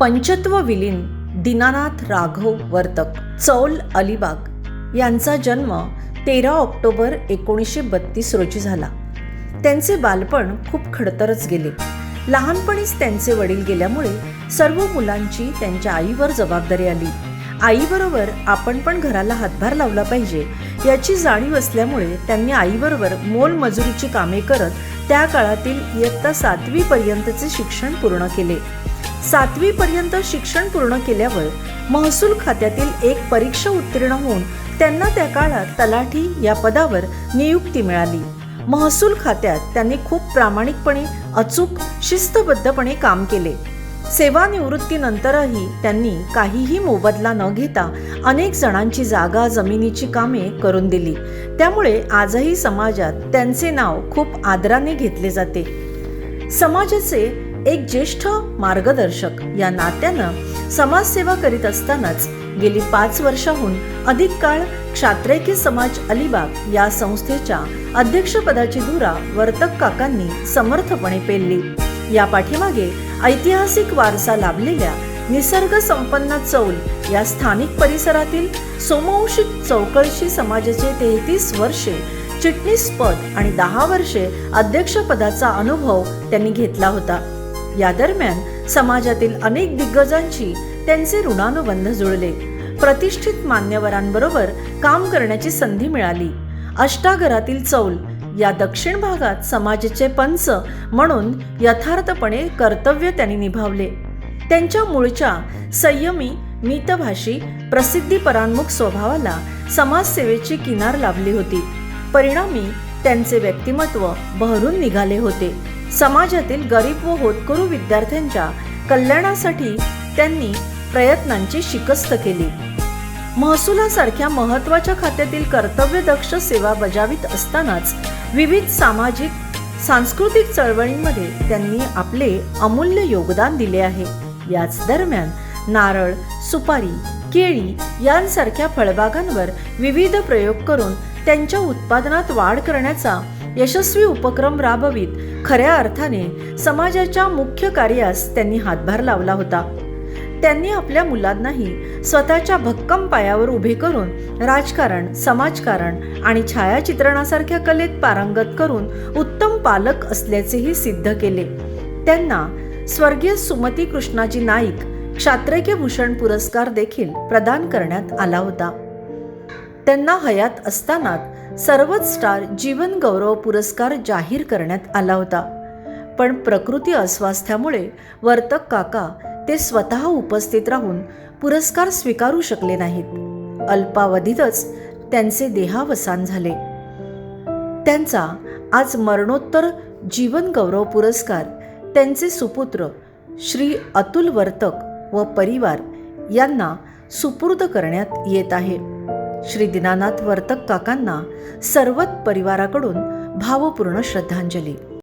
पंचत्व विलीन दीनानाथ राघव वर्तक चौल अलिबाग यांचा जन्म तेरा ऑक्टोबर एकोणीसशे बत्तीस रोजी झाला. त्यांचे बालपण खूप खडतरच गेले. लहानपणीच त्यांचे वडील गेल्यामुळे सर्व मुलांची त्यांच्या आईवर जबाबदारी आली. आईबरोबर आपण पण घराला हातभार लावला पाहिजे याची जाणीव असल्यामुळे त्यांनी आईबरोबर मोलमजुरीची कामे करत त्या काळातील इयत्ता सातवी पर्यंतचे शिक्षण पूर्ण केले. सातवी पर्यंत शिक्षण पूर्ण केल्यावर महसूल खात्यातील एक परीक्षा उत्तीर्ण होऊन त्यांना त्या काळात तलाठी या पदावर नियुक्ती मिळाली. महसूल खात्यात त्यांनी खूप प्रामाणिकपणे अचूक शिस्तबद्धपणे काम केले. सेवानिवृत्तीनंतरही त्यांनी काहीही मोबदला न घेता अनेक जणांची जागा जमिनीची कामे करून दिली. त्यामुळे आजही समाजात त्यांचे नाव खूप आदराने घेतले जाते. समाजाचे एक ज्येष्ठ मार्गदर्शक या नात्यानं समाजसेवा करीत असतानाच गेली पाच वर्षाहून अधिक काळ क्षात्रेकी समाज अलिबाग या संस्थेच्या अध्यक्षपदाची धुरा वर्तक काकांनी समर्थपणे पेलली. या पाठीमागे ऐतिहासिक वारसा लाभलेल्या निसर्ग संपन्न चौल या स्थानिक परिसरातील सोमवंशिक चौकळशी समाजाचे तेहतीस वर्षे चिटणीस पद आणि दहा वर्षे अध्यक्षपदाचा अनुभव त्यांनी घेतला होता. या दरम्यान समाजातील अनेक दिग्गजांची त्यांचे ऋणानुबंध जुळले. प्रतिष्ठित मान्यवरांबरोबर काम करण्याची संधी मिळाली. अष्टागरातील चौल या दक्षिण भागात समाजाचे पंच म्हणून यथार्थपणे कर्तव्य त्यांनी निभावले. त्यांच्या मूळच्या संयमी मितभाषी प्रसिद्धी परान्मुख स्वभावाला समाजसेवेची किनार लाभली होती. परिणामी त्यांचे व्यक्तिमत्व बहरून निघाले होते. समाजातील गरीब व होतकरू विद्यार्थ्यांच्या कल्याणासाठी त्यांनी प्रयत्नांची शिकस्त केली. महसुलासारख्या महत्त्वाच्या खात्यातील कर्तव्यदक्ष सेवा बजावित असतानाच विविध सामाजिक सांस्कृतिक चळवळींमध्ये त्यांनी आपले अमूल्य योगदान दिले आहे. याच दरम्यान नारळ सुपारी केळी यांसारख्या फळबागांवर विविध प्रयोग करून त्यांच्या उत्पादनात वाढ करण्याचा यशस्वी उपक्रम राबवित खऱ्या अर्थाने समाजाच्या मुख्य कार्यास त्यांनी हातभार लावला होता. त्यांनी आपल्या मुलांनाही स्वतःच्या भक्कम पायावर उभे करून राजकारण समाजकारण आणि छायाचित्रणासारख्या कलेत पारंगत करून उत्तम पालक असल्याचेही सिद्ध केले. त्यांना स्वर्गीय सुमती कृष्णाजी नाईक क्षात्रज्ञ भूषण पुरस्कार देखील प्रदान करण्यात आला होता. त्यांना हयात असताना सर्वच स्टार जीवन गौरव पुरस्कार जाहीर करण्यात आला होता. पण प्रकृती अस्वास्थ्यामुळे वर्तक काका ते स्वतः उपस्थित राहून पुरस्कार स्वीकारू शकले नाहीत. अल्पावधीतच त्यांचे देहावसान झाले. त्यांचा आज मरणोत्तर जीवन गौरव पुरस्कार त्यांचे सुपुत्र श्री अतुल वर्तक व परिवार यांना सुपूर्द करण्यात येत आहे. श्री दीनानाथ वर्तक काकांना सर्वत परिवाराकडून भावपूर्ण श्रद्धांजली.